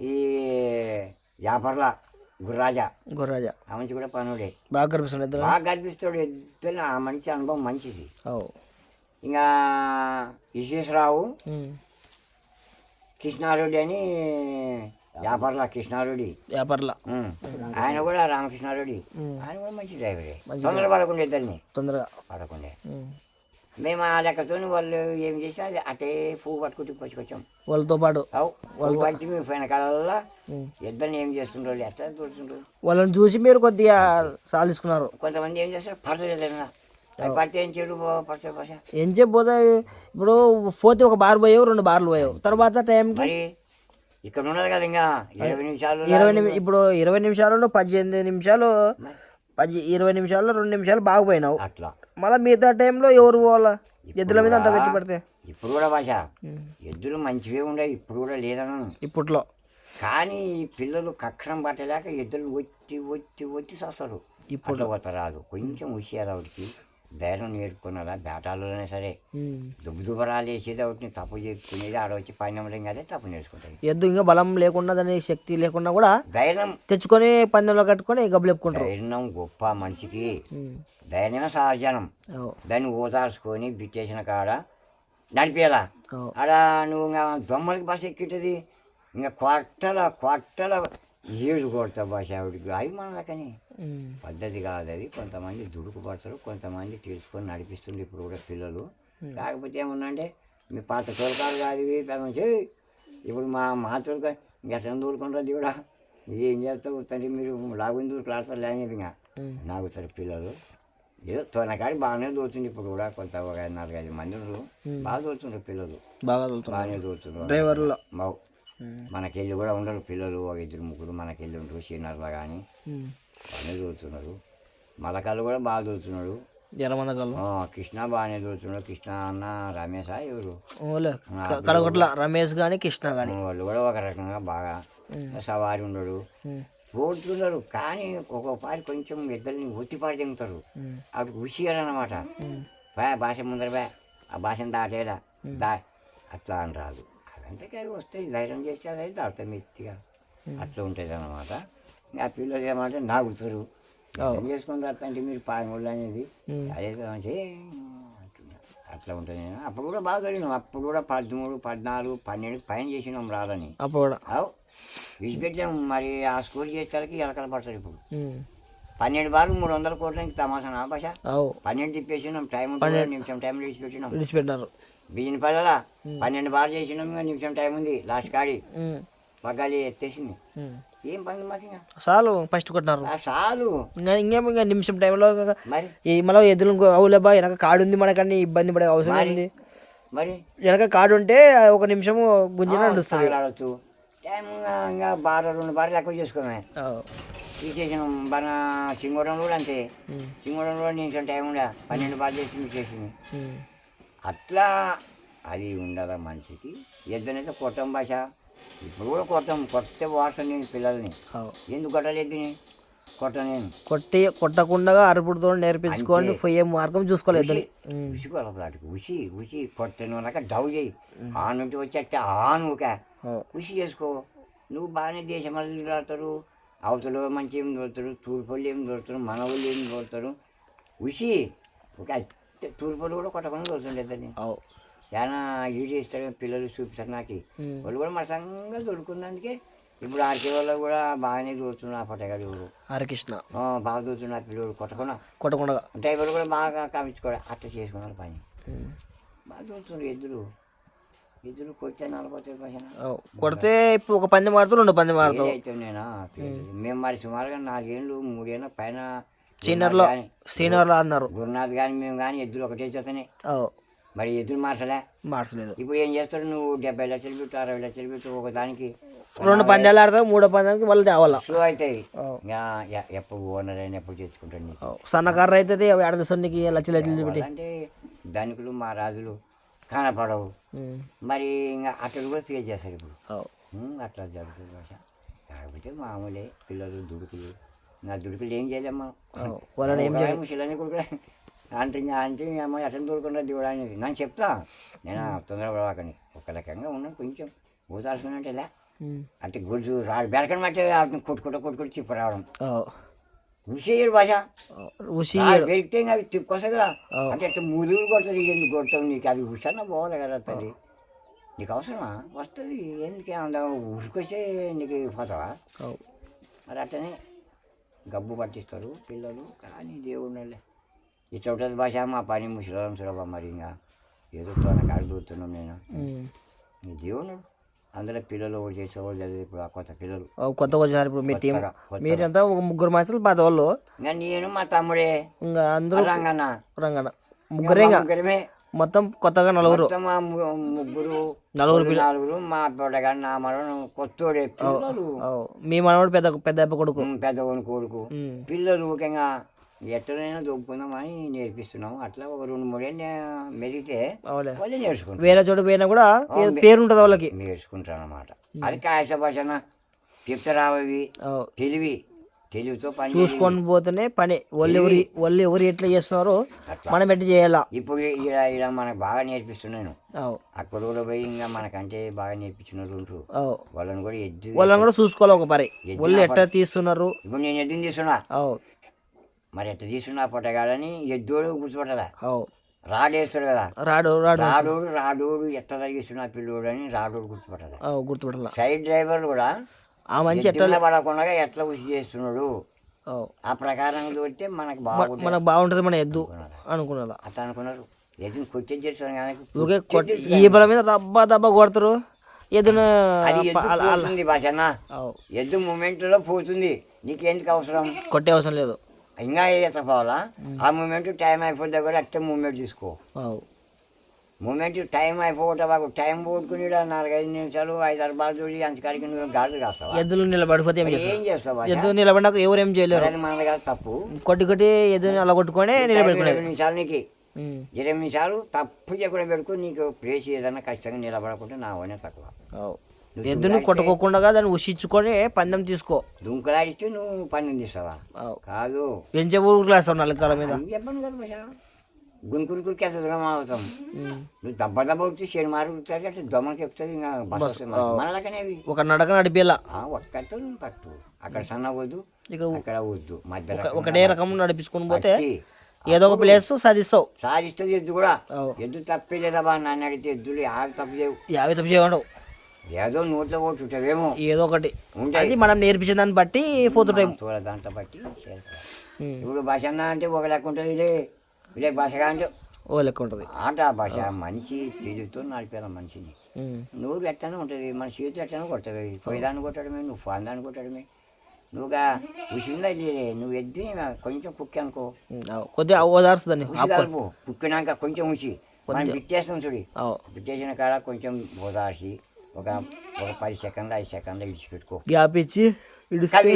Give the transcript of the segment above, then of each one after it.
ఈ వ్యాపారుల గుర్రాజా. గుర్రాజా. ఆ మనిషి కూడా పనుడే. బాగా కనిపిస్తుంది బాగా కనిపిస్తాడు ఇద్దరు ఆ మనిషి అనుభవం మంచిది. ఇంకా విశ్వేశ్వరరావు. కృష్ణారెడ్డి అని వ్యాపారుల కృష్ణారెడ్డి. వ్యాపారుల. ఆయన కూడా రామకృష్ణారెడ్డి. ఆయన కూడా మంచి డ్రైవరే. తొందర పడకుండా ఇద్దరిని. తొందరగా. పడకుండా. మేము ఆ లెక్కతో వాళ్ళు ఏం చేసినా అది అటే పువ్వు పట్టుకుంటూ పట్టుకొచ్చాం వాళ్ళతో పాటు అవు పువ్వు పట్టి మేము పోయిన కాలంలో ఉమ్. ఇద్దరిని ఏం చేస్తుండ్రు ఎట్లా చూస్తుండ్రు వాళ్ళని చూసి మీరు కొద్దిగా సాధించుకున్నారు కొంతమంది ఏం చేస్తారు? పడతారు ఏదైనా అవి. పడితే ఏం చెప్పిపోతే ఇప్పుడు పోతే ఒక బార్ పోయావు రెండు బార్లు పోయావు. తర్వాత టైంకి ఇక్కడ ఉన్నది కదా ఇంకా. ఇరవై నిమిషాలు ఇరవై ఇప్పుడు ఇరవై నిమిషాలలో పద్దెనిమిది నిమిషాలు పది ఇరవై నిమిషాల్లో రెండు నిమిషాలు బాగా పోయినావు. అట్లా. మళ్ళీ మిగతా టైంలో ఎవరు పోవాలా? ఎద్దుల మీద అంత పెట్టి పడితే. ఇప్పుడు కూడా భాష. ఎద్దులు మంచివే ఉండవు ఇప్పుడు కూడా లేదను ఇప్పట్లో. కానీ ఈ పిల్లలు కక్కరం పట్టలేక ఎద్దులు వచ్చి వచ్చి వచ్చి చేస్తారు. ఇప్పుడు. పోత రాదు. కొంచెం హుషియారు ఆవిడకి ధైర్యం నేర్చుకున్నారా? బేటాలోనే సరే. దుబ్బు దుబ్బరాలు వేసేది ఒకటి తప్పు చేసుకునేది ఆడ వచ్చి పైన అదే తప్పు నేర్చుకుంటుంది. ఎద్దు ఇంకా బలం లేకుండా దాని శక్తి లేకుండా కూడా ధైర్యం. తెచ్చుకొని పందెంలో కట్టుకొని గబ్బులెప్పుకుంటారు ధైర్యం గొప్ప మనిషికి. ఉమ్. ధైర్యమే సహజనం. దాన్ని ఓదార్చుకొని బిట్టేసిన కాడ నడిపేలా. ఆడ నువ్వు ఇంకా దొమ్మలకి బస్సు ఎక్కింటది ఇంకా కొట్టల కొట్టల ఏడు కొడతావు భాష ఆవిడకి అవి మనకని. పద్ధతి కాదు అది కొంతమంది దుడుకు పడతారు కొంతమంది తెలుసుకొని నడిపిస్తుంది ఇప్పుడు కూడా పిల్లలు కాకపోతే ఏమన్నంటే మీ పాత తోలకాలు కాదు ఇవి. ఇప్పుడు మా మా తోలుక ఎట్లా దూరుకుంటారు దేవుడా ఏం చేస్తావు తండ్రి మీరు లాగుని దూరుకులాడతారు లేనిది ఇంకా. నాగుతారు పిల్లలు ఏదో తొనకాడి బాగానే దూరుతుంది ఇప్పుడు కూడా కొంత ఒక నాలుగైదు మంది. బాగా దూరుతున్నారు పిల్లలు. బాగా బాగానే దూరుతున్నారు డ్రైవర్లో. ఉమ్. మనకెళ్ళి కూడా ఉండరు పిల్లలు ఒక ఇద్దరు ముగ్గురు మనకెళ్ళి ఉంటారు సీనియర్లో కానీ. బాగానే దూరుతున్నారు మలకాళ్ళు కూడా బాగా ఆ, కృష్ణ బాగానే దూరుతున్నాడు కృష్ణ అన్న రమేష్ ఎవరు? కడగొట్ల రమేష్ కానీ కృష్ణ కానీ వాళ్ళు కూడా ఒక రకంగా బాగా సవారి ఉండడు. దూరుతున్నారు కానీ ఒక్కొక్కసారి కొంచెం ఇద్దరిని ఒత్తిపాటు చెందుతారు అప్పుడు హుషియారు అనమాట బా భాష ముందర బా ఆ భాషను దాటేదా? దా అట్లా అని రాదు. అదంతా కానీ వస్తాయి ధైర్యం చేస్తే అది దాటుతాం మెత్తిగా. అట్లా ఉంటుంది అనమాట ఆ పిల్లలు ఏమంటే నాగుతారు చేసుకుని అంటే మీరు పాగోళ్ళు అనేది అదే మంచి అట్లా ఉంటుంది. అప్పుడు కూడా బాగా చదివినాం అప్పుడు కూడా పదమూడు పద్నాలుగు పన్నెండు పైన చేసినాం రాలని అప్పుడు కూడా అవు విడిచిపెట్టాం మరి ఆ స్కూల్ చేసేసరికి ఎలకల పడతారు ఇప్పుడు. పన్నెండు బార్లు మూడు వందల కోట్లకి తమాసా నా భాష పన్నెండు తిప్పేసినాం టైం కూడా నిమిషం టైం విడిచిపెట్టినాం విడిచిపెట్టినారు. బిజిన పల్లెలా? పన్నెండు బార్ చేసినాం నిమిషం టైం ఉంది. లాస్ట్ కాడి. పగ్గాలి ఎత్తేసింది. ఏం పని మాకు చాలు ఫస్ట్ కొట్టినారు. చాలు. ఇంకా ఇంకేం నిమిషం టైంలో మరి? ఈ మళ్ళీ ఎదురు అవులేబా వెనక కార్డు ఉంది మనకన్నీ ఇబ్బంది పడే అవసరం ఉంది మరి? వెనక కార్డు ఉంటే ఒక నిమిషము గుంజిన నడుస్తుంది. ఇంకా ఇంకా బార్ రెండు బార్లు ఎక్కువ చేసుకున్నాయి. అవు. తీసేసినాం మన సింగోడంలో కూడా అంతే. సింగోడంలో కూడా నిమిషం టైం ఉండే పన్నెండు బార్లు చేసి తీసేసింది ఉమ్. అట్లా అది ఉండదా మనిషికి? ఎద్దనైతే కొట్టం భాష. ఇప్పుడు కూడా కొట్టం కొట్టే వాడతాను నేను పిల్లల్ని. ఎందుకు కొట్టలేదు నేను? కొట్టనేను కొట్టి కొట్టకుండా అరుపుడుతో నేర్పించుకొని పోయే మార్గం చూసుకోలేదు ఉసికోవాలి వాటికి ఉసి ఉసి కొట్టను అనక డౌ చేయి. ఆ నుండి వచ్చేస్తే ఆ నువ్వుక కృషి చేసుకో. నువ్వు బాగానే దేశం ఆడతారు అవతల మంచి ఏం దొరుకుతారు తూర్పు వాళ్ళు ఏం దొరుకుతారు మన వాళ్ళు ఏం దొరుకుతారు. ఉసి ఒక తూర్పు వాళ్ళు కూడా కొట్టకుండా అవు ఏమైనా ఈడు చేస్తారు పిల్లలు చూపిస్తారు నాకు. వాళ్ళు కూడా మసంగా దొరుకున్నందుకే ఇప్పుడు ఆర్కే వాళ్ళు కూడా బాగానే దూరుతున్నారు ఆ పట్టగాడు హరికృష్ణ. బాగా దూరుతున్నారు పిల్లలు కొట్టకుండా. కొట్టకుండా. డ్రైవర్ కూడా బాగా కామించుకోవడం అట్లా చేసుకున్నారు పని. బాగా దూరుతున్నారు ఎద్దులు ఎద్దులు కొట్టే నలభై. కొడితే ఇప్పుడు ఒక పందెం ఆడుతావు రెండు పందెం అయితే నేనా? మేము మరి సుమారుగా నాలుగేళ్ళు మూడేళ్ళ పైన సీనియర్లో సీనియర్లో ఆడినారు గురునాథ్ కానీ మేము కానీ ఎద్దులు ఒకటే చేతనే. మరి ఎద్దులు మార్చలే? మార్చలేదు. ఇప్పుడు ఏం చేస్తాడు? నువ్వు డెబ్బై లక్షలు పెట్టు అరవై లక్షలు పెట్టు ఒక దానికి రెండు పందాలు ఆడతావు మూడో పందానికి వాళ్ళు తేవాలా? స్లో అవుతాయి. ఎప్పుడు ఓనర్ అయినా ఎప్పుడు తెచ్చుకుంటాను అవు. సన్నకారు అయితే అవి ఆడదీనికి లచ్చలు లచ్చలు పెట్టి అంటే ధనికులు మా రాజులు కనపడవు. మరి ఇంకా అట్లా కూడా ఫేస్ చేస్తారు ఇప్పుడు. అట్లా జరుగుతుంది భాష. కాకపోతే మామూలే పిల్లలు దుడుకులు. నా దుడుకులు ఏం చేయలేమ్మా. వాళ్ళని ఏం చేయాలి. ముసలని కూడా అంటే అంటే అమ్మ దూరుకుంటా దేవుడు అనేది నేను చెప్తా నేను తొందరపడవాకని. ఒక రకంగా ఉన్నాను కొంచెం ఊదాల్సుకున్నట్టే లే ఉమ్. అంటే గుడ్డు రాడు బెరకని మట్టి కొట్టుకుంటూ కొట్టుకుంటూ తిప్పి రావడం. ఉసేయడు భాష. ఉసి రాడు పెరిగితే అవి తిప్పొస్తాయి కదా. అంటే అట్లా ముదురు కొడుతుంది ఎందుకు కొడతావు? నీకు అది ఉషన్న పోవాలి కదా తల్లి. నీకు అవసరమా? వస్తుంది ఎందుకు అంత ఉరికొస్తే నీకు పోతావా. మరి అట్టనే గబ్బు పట్టిస్తారు పిల్లలు కానీ దేవుళ్ళే ఇట్లా ఉంటుంది భాష మా పని ముసలం సులభ మరి ఇంకా. ఏదో తోన కాడు దూరుతున్నాం నేను. ఈ దేవుడు అందులో పిల్లలు ఒకటి చేసే వాళ్ళు చదివే ఇప్పుడు ఆ కొత్త పిల్లలు. అవు, కొత్తగా వచ్చినారు ఇప్పుడు మీ టీం. మీరంతా ఒక ముగ్గురు మనుషులు పాత వాళ్ళు నేను మా తమ్ముడే. ఇంకా అందరూ రంగన్న. రంగన ముగ్గురే మొత్తం కొత్తగా నలుగురు. ముగ్గురు నలుగురు నలుగురు మా పొడగాడు నా మనం కొత్తోడే. పిల్లలు. మీ మనవాడు పెద్ద పెద్ద కొడుకు. పెద్దవాని కొడుకు. పిల్లలు ముఖ్యంగా ఎట్లనైనా దొప్పుకుందామని నేర్పిస్తున్నాము అట్లా ఒక రెండు మూడేళ్ళు మెదిగితే వాళ్ళే నేర్చుకుంటారు. వేరే చోటు పోయినా కూడా పేరు ఉంటుంది వాళ్ళకి. నేర్చుకుంటారు అన్నమాట అది కాయస భాషన చెప్తారావి. తెలివి తెలివితో పని. చూసుకొని పోతేనే పని. వాళ్ళు ఎవరు వాళ్ళు ఎవరు ఎట్లా చేస్తున్నారో మనం ఎట్లా చేయాలా? ఇప్పుడు ఈడ ఈడ మనకు బాగా నేర్పిస్తున్నాను అక్కడ కూడా పోయి ఇంకా మనకంటే బాగా నేర్పించిన వాళ్ళు ఉంటారు వాళ్ళని కూడా ఎద్దు వాళ్ళని కూడా చూసుకోవాలి ఒక పరి. వాళ్ళు ఎట్లా తీస్తున్నారు? ఇప్పుడు నేను ఎద్దుని తీసుకున్నా అవు మరి ఎట్లా తీసుకున్నా పొట్టగాడని ఎద్దోడు కూర్చోబట్టదా అవు. రాడు వేస్తాడు కదా. రాడు రాడు రాడోడు రాడోడు ఎట్లా తగిస్తున్నా పిల్లోడు అని రాడోడు గుర్తుపట్టాలి. అవు గుర్తుపట్టాల. సైడ్ డ్రైవర్ కూడా ఆ మంచి ఎట్లా పడకుండా ఎట్లా ఉసి చేస్తున్నాడు. ఆ ప్రకారం చూస్తే మనకు బాగుంటుంది మనకు బాగుంటుంది మన ఎద్దు అనుకున్నా అట్లా అనుకున్నారు. ఎదురు కొట్టేది చేస్తాను కానీ ఈ బల మీద దబ్బా దబ్బా కొడతారు. ఎద్దున అది. ఎద్దు మూమెంట్లో పోతుంది. నీకేంటికి అవసరం? కొట్టే అవసరం లేదు. ఇంకా ఎత్తపోవాలా ఆ మూమెంట్ టైం అయిపోతే కూడా అట్టే మూమెంట్ తీసుకో. మూమెంట్ టైం అయిపోవటం మాకు టైం పోగొట్టుకుని నాలుగైదు నిమిషాలు ఐదు ఆరు బాల్ చూడి అంచకాడికి నువ్వు గాడి కాస్తావా? ఎద్దులు నిలబడిపోతే ఏం చేస్తావు? భాష? ఎద్దు నిలబడినాక ఎవరు ఏం చేయలేరు? అది మనది కాదు తప్పు. కొట్టి కొట్టి ఎద్దుని అలా కొట్టుకొని నిలబెట్టుకునేది ఇరవై నిమిషాలు నీకు. ఇరవై నిమిషాలు తప్పు చేయకుండా పెట్టుకుని నీకు ప్లేస్ ఏదైనా ఖచ్చితంగా నిలబడకుంటే నా వనే తక్కువ. ఎద్దుని కొట్టుకోకుండా దాన్ని ఉషించుకొని పందెం తీసుకో. దుంకలాడిస్తే నువ్వు పని తీస్తావా. కాదు. పెంచే ఊరుకు లేస్తావు నల్లకాల మీద? చెప్పను కదా ఎంత దూరం అవుతాం. నువ్వు దెబ్బ దెబ్బ వచ్చి శని మారు కుడుతుంది అంటే దొమ్మకి చెప్తుంది ఇంకా బస్ ఒక నడక నడిపేలా? ఒక్కతో పట్టు అక్కడ సన్న వద్దు ఇక్కడ వద్దు. మధ్యలో ఒక- ఒకటే రకం నడిపించుకొని పోతే. ఏదో ఒక ప్లేస్ సాధిస్తావు. సాధిస్తుంది ఎద్దు కూడా. ఎద్దు తప్పే లేదా బా నన్ను అడిగితే ఎద్దులు ఆడ తప్పు చేయవు. యాభై తప్పు చేయడం ఏదో నోట్లో కొట్టుకుంటావేమో. ఏదో ఒకటి. అది మనం నేర్పించిన దాన్ని బట్టి పోతుంటాయి. తోల దాంట్లో బట్టి. ఇప్పుడు భాష అంటే ఒక లెక్క ఉంటుంది ఇదే. ఇదే భాషగా అంటే. ఓ లెక్క ఉంటుంది. ఆట భాష మనిషి తెలివితో నడిపేలా మనిషిని. నువ్వు ఎట్టానే ఉంటుంది. మన చేతి ఎట్టానే కొట్టదు పోయేదాన్ని కొట్టడమే నువ్వు ఫాందాన్ని కొట్టడమే. నువ్వుగా ఉసిందా లేదే నువ్వు ఎద్ది కొంచెం కుక్కి అనుకో. కొద్దిగా ఓదార్సు దాన్ని ఉసి కలుపు కుక్కినాక కొంచెం ఉసి. మనం బిట్టేస్తాం చూడి. బిట్టేసిన కాడ కొంచెం ఓదార్చి. ఒక ఒక పది సెకండ్లు ఐదు సెకండ్లు ఇడిచిపెట్టుకో గ్యాప్ ఇచ్చి ఇడిసి కవి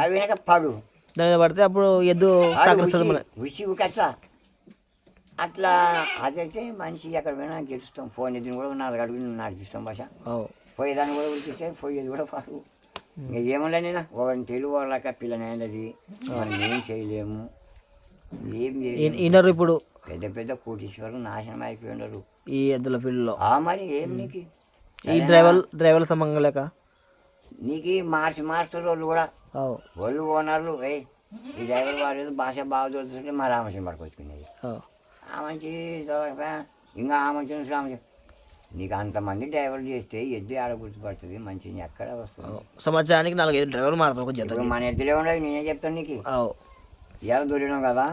కవినాక పడు. దాని మీద పడితే అప్పుడు ఎద్దు మన ఉసి అట్లా. అట్లా అదైతే మనిషి ఎక్కడ పోయినా గెలుస్తాం. ఫోన్ ఎదురు కూడా నాలుగు అడుగులు నడిపిస్తాం భాష. పోయేదాన్ని కూడా ఉడికిస్తే పోయేది కూడా పాడు. ఇంకా ఏమలే నేను ఒకరిని తెలుగు వాళ్ళక పిల్లనైనది మనం ఏం చేయలేము. ఏం చేయలేము. ఈనరు ఇప్పుడు. పెద్ద పెద్ద కోటీశ్వరులు నాశనం అయిపోయి ఉండరు. ఈ ఎద్దుల ఫీల్డ్లో ఆ మరి ఏం నీకు? ఈ డ్రైవర్ డ్రైవర్ల సంబంధం లేక? నీకు మార్చి మాస్టర్ వాళ్ళు కూడా. వాళ్ళు ఓనర్లు ఏ ఈ డ్రైవర్ వాడు భాష బాగా చదువుతుంటే మా రామచంద్ర పడుకొచ్చుకునేది అవు. ఆ మంచి ఇంకా ఆ మంచి రామచంద్ర నీకు అంతమంది డ్రైవర్లు చేస్తే ఎద్దు ఆడ గుర్తుపడుతుంది మంచి ఎక్కడ వస్తుంది. సంవత్సరానికి నాలుగైదు డ్రైవర్లు మారుతారు ఒక జత ఇప్పుడు మన ఎద్దులే ఉండవు నేనే చెప్తాను నీకు. ఇవాళ దొరికినాం కదా?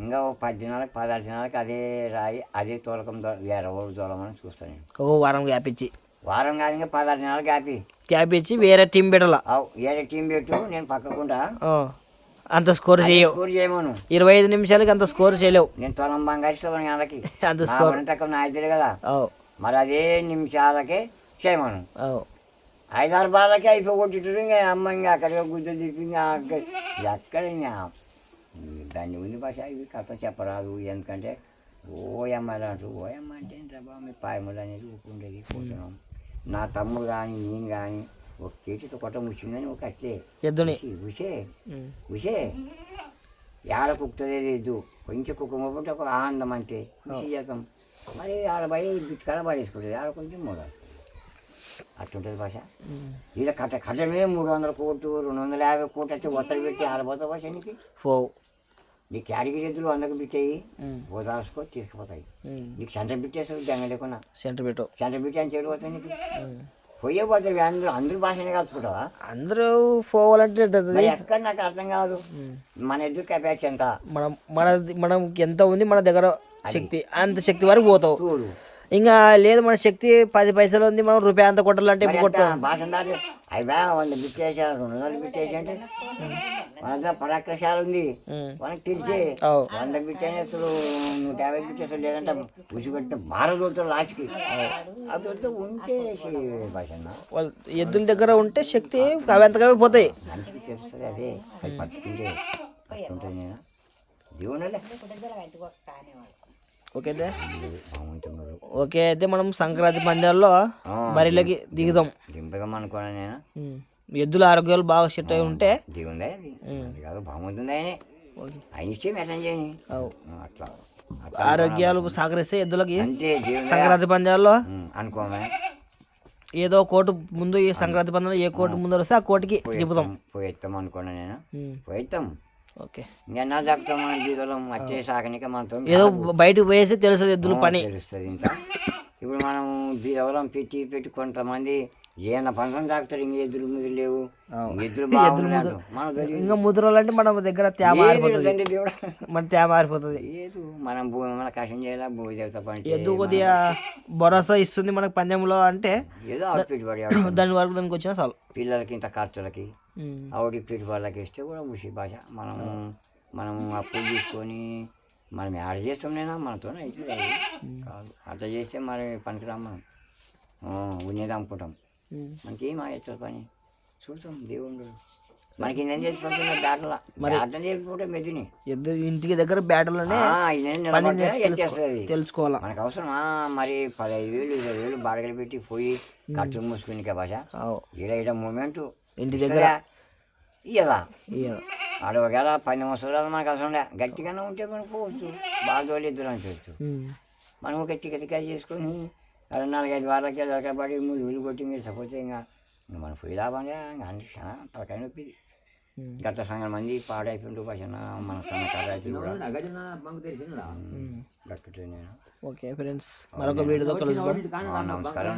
ఇంకా ఓ పదహారు దినాలకు అదే రాయి అదే తోలకం దొ- వేరే ఊరు తోలమని చూస్తాను ఒక వారం గ్యాప్ ఇచ్చి వారం కాదు ఇంకా పదహారు కాపి గ్యాప్. ఇచ్చి వేరే టీం పెట్టాల? వేరే టీం పెట్టు నేను పక్కకుండా. అంత స్కోర్ చేయవు. స్కోర్ చేయమను ఇరవై ఐదు నిమిషాలకి అంత స్కోర్ చేయలేవు. నేను తొలం బంగారిస్తాను వాళ్ళకి అంత స్కోర్. తక్కువ నా ఇద్దరు కదా. మరి అదే నిమిషాలకే చేయమను ఐదారు బాలకే అయిపోగొట్టుతారు ఇంకా అమ్మ ఇంకా అక్కడికి గుడ్డలు తిప్పి ఇంకా ఎక్కడ ఇంకా దాన్ని ఉంది భాష ఇవి కథ చెప్పరాదు. ఎందుకంటే ఓయమ్మ అంటూ ఓయమ్మ అంటే ఏంట్రా మీ పాయములు అనేది ఊపుకుండేది పోతున్నాం నా తమ్ముడు కానీ నేను కానీ ఒక చేతితో కొట్ట ముచ్చిందని ఒక అట్లే. ఉషి, ఉషే ఏడ కుక్కుతుంది లేదు. కొంచెం కుక్కకపోతే ఒక ఆనందం అంతే. కృషి చేస్తాం మరి ఆడ బయట బిట్టుకాడ పడేసుకుంటుంది. ఆడ కొంచెం మూడాల్సి అట్టుంటుంది భాష. ఇలా కట్ట కట్ట మీద మూడు వందల కోట్లు రెండు వందల యాభై కోట్లు వచ్చి ఒత్తడి పెట్టి ఆడపోతా భాష నీకు ఫో నీ క్యాడిగిరి ఎద్దులు వందకు పెట్టేయి ఓదార్చుకో తీసుకుపోతాయి. నీకు సెంటర్ పెట్టేస్తారు దెంగ లేకుండా సెంటర్ పెట్టు. సెంటర్ పెట్టి అని చేరిపోతాయి నీకు. పోయే పోతాయి అందరూ అందరూ భాషనే కలుసుకుంటావా? అందరూ పోవాలంటే ఎక్కడ నాకు అర్థం కాదు. మన ఎద్దు కెపాసిటీ ఎంత? మనం మన మనం ఎంత ఉంది మన దగ్గర శక్తి? అంత శక్తి వరకు పోతావు. ఇంకా లేదు మన శక్తి పది పైసలు ఉంది మనం రూపాయి అంత కొట్టాలంటే ఎంత భాష బా వంద బిట్టేసారు రెండు వందలు బిట్టేసి అంటే మన పరాక్రశాల ఉంది మనకు తెలిసి వంద బిట్టేస్తారు నూట యాభై బిట్టేస్తారు లేదంటే ఉసిగట్టిన బార దొరుకుతారు లాస్ట్కి అవి ఉంటే వాళ్ళ ఎద్దుల దగ్గర ఉంటే శక్తి అవి ఎంతగా పోతాయి. మనిషికి తెలుస్తుంది అదే. అది పట్టుకుంటే పట్టుకుంటే నేను దేవునలే. ఓకే ఓకే అయితే మనం సంక్రాంతి పందాల్లో బరిలోకి దిగుదాం. దింపదాం అనుకున్నాను నేను. ఎద్దుల ఆరోగ్యాలు బాగా సెట్ అయి ఉంటే అది. కాదు బాగుంటుంది ఆయన ఆయన ఇచ్చే మెసేజ్ చేయని అవు. అట్లా. ఆరోగ్యాలు సహకరిస్తే ఎద్దులకి సంక్రాంతి పందాల్లో అనుకోమే. ఏదో కోటు ముందు ఈ సంక్రాంతి పందాలు ఏ కోటు ముందు వస్తే ఆ కోటికి దింపుతాం పోయేస్తాం అనుకున్నా నేను. పోయేస్తాం ఓకే. ఇంకా నా చెప్తాం మన జీవితంలో వచ్చే సాకనిక మనతో ఏదో బయటకు పోయేసి తెలుస్తుంది ఎద్దుల పని. తెలుస్తుంది ఇంత ఇప్పుడు మనం బీదవలం పెట్టి పెట్టి కొంతమంది ఏమన్నా పంచం తాకుతారు ఇంక ఎదురు ముదురు లేవు. ఎదురు బాగుండదు మనం. ఇంకా ముద్రలంటే మన దగ్గర తేమ మన తేమ మారిపోతుంది లేదు మనం భూమి మన కష్టం చేయాలా? భూమి దేవత పని ఎద్దు కొద్దిగా భరోసా ఇస్తుంది మనకు పందెంలో అంటే ఏదో పెట్టుబడి. దాని వరకు దానికి వచ్చినా చాలు. పిల్లలకి ఇంత ఖర్చులకి. ఆవిడ పెట్టుబడులకి ఇస్తే కూడా ముషి భాష. మనం మనం అప్పులు తీసుకొని మనం యాడ్ చేస్తాం నేనా మనతో అయితే కాదు. అట్లా చేస్తే మరి పనికిరాం మనం. అమ్ముకుంటాం ఉమ్. మనకి ఆయచ్చు పని? చూస్తాం దేవుడు. మనకి నేను చేసిపోతున్నా బ్యాటల బ్యాటలు చేసిపోతే మెదిని. ఎద్దు ఇంటికి దగ్గర ఎత్తేస్తుంది. తెలుసుకోవాలా? మనకు అవసరమా మరి పదహైదు వేలు ఇరవై వేలు బాడగలు పెట్టి పోయి ఖర్చు మూసుకుని భాష. ఇలా ఇలా మూమెంట్. ఇంటి దగ్గర ఇయ్య. ఆడ ఒకవేళ పది సంవత్సరాలు మనకు అవసరం లే గట్టిగానే ఉంటే మనం పోవచ్చు. బాగా అనుకోవచ్చు ఉమ్. మనం ఒక చికెన్ చేసుకొని అలా నాలుగైదు వారాలకి దొరకబడి మూడు వీలు కొట్టి ఇంకా సపోతే ఇంకా ఇంకా మనం పోయి ఇంకా అన్ని చాలా తలకాయ నొప్పి. గత సంగం మంది పాడైపోయిండు భాషన మన నేను. ఓకే ఫ్రెండ్స్ మరొక వీడియోతో కలుద్దాం. ఆ, నమస్కారం.